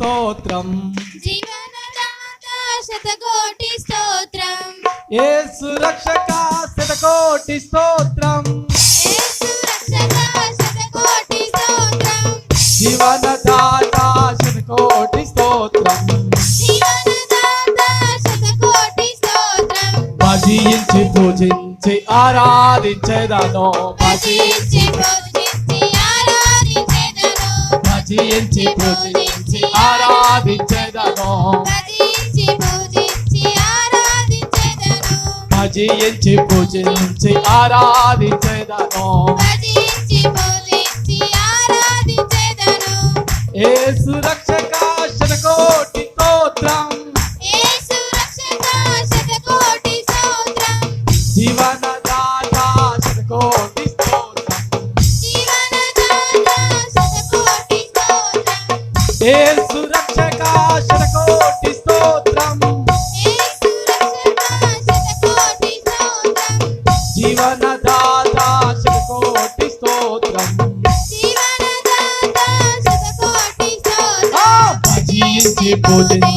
స్తోత్రం. శతకోటి స్తోత్రం. జీవన దాతా శతకోటి స్తోత్రం. భజించి పూజించి ఆరాధించేదను. భజించి పూజించి ఆరాధించేదను. భజించి పూజించి భజించి పూజించి ఆరాధించేదను. భజించి పూజించి ఆరాధించెదను. భజించి పూజించి ఏసు రక్షక శతకోటి స్తోత్రం. జీవనదాత శతకోటి స్తోత్రం. పూజించి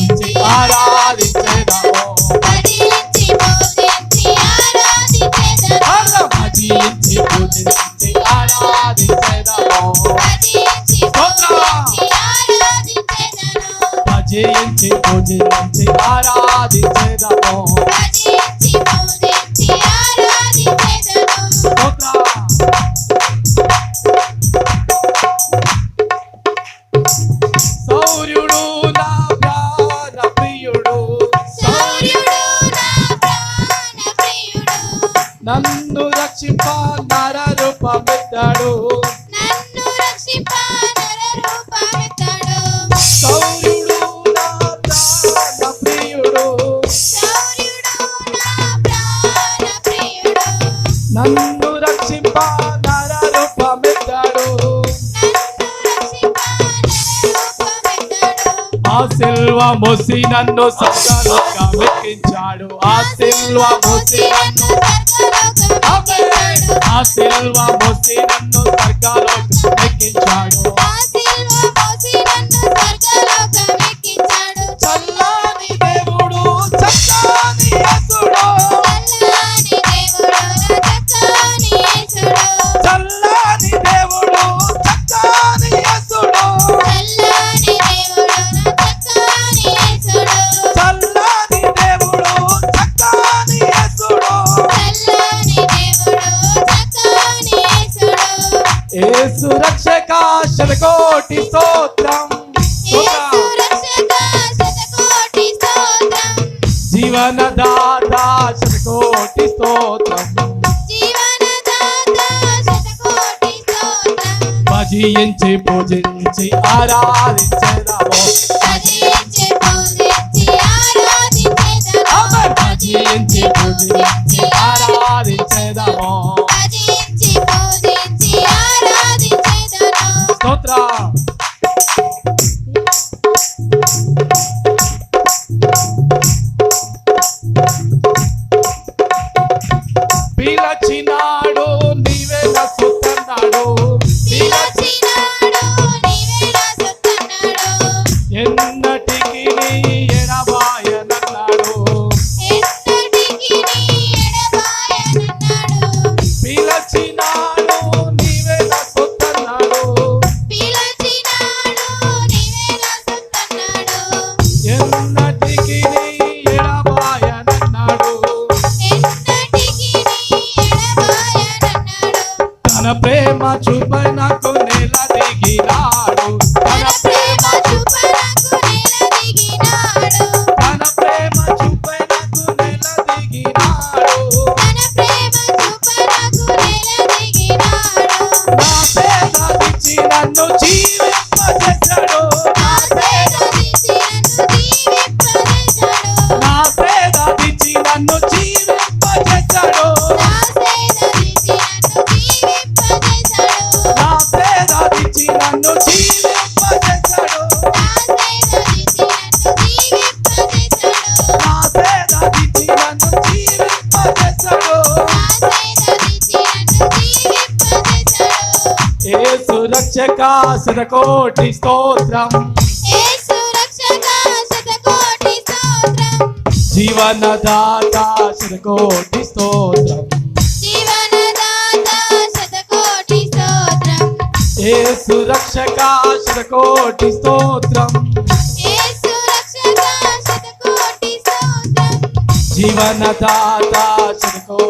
సిల్వ మోసి నన్ను సత్యాలోకించాడు ఆ సిల్వ మోసి నన్ను ఆ సిల్వ మోసి నన్ను స్వర్గాలోకి ఎక్కించాడు శతకోటి స్తోత్రం జీవనదాత శతకోటి స్తోత్రం భజించి పూజించి ఆరాధించదాము భజించి పూజించి ఆరా మన ప్రేమ చూపై నాకు రక్షక శతకోటి స్తోత్రం. జీవనదాత శతకోటి స్తోత్రం. ఏ సురక్షక శతకోటి స్తోత్రం. జీవనదాత శతకోటి